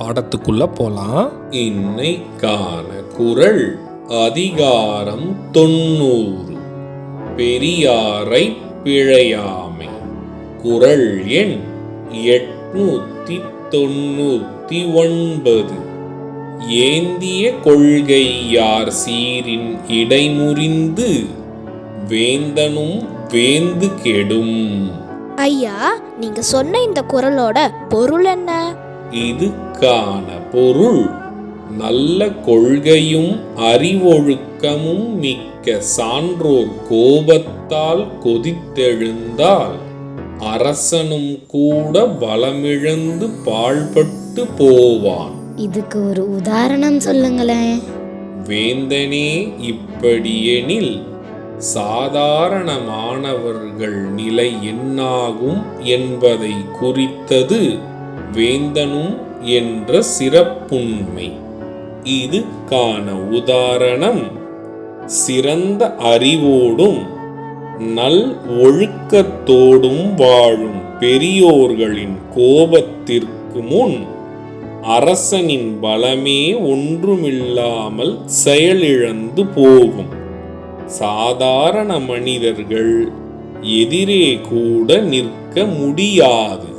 பாடத்துக்குள்ள போலாம். இன்னைக்கான குரல். அதிகாரம் தொண்ணூறு. பெரியாரை பிழையாமை. குரல் எண் எட்நூத்தி தொண்ணூத்தி ஒன்பது ஏந்திய கொள்கை யார் சீரின் இடைமுறிந்து வேந்தனும் வேந்து கெடும். ஐயா நீங்க சொன்ன இந்த குரலோட பொருள் என்ன? இதுக்கான பொருள் நல்ல கொள்கையும் அறிவொழுக்கமும் மிக்க சான்றோர் கோபத்தால் கொதித்தெழுந்தால் அரசனும் கூட பலமிழந்து பாழ்பட்டு போவான். இதுக்கு ஒரு உதாரணம் சொல்லுங்களேன். வேந்தனே இப்படியெனில் சாதாரணமானவர்கள் நிலை என்னாகும் என்பதை குறித்தது வேந்தனும் என்ற சிறப்புண்மை. இதுக்கான உதாரணம். சிறந்த அறிவோடும் நல் ஒழுக்கத்தோடும் வாழும் பெரியோர்களின் கோபத்திற்கு முன் அரசனின் பலமே ஒன்றுமில்லாமல் செயலிழந்து போகும். சாதாரண மனிதர்கள் எதிரே கூட நிற்க முடியாது.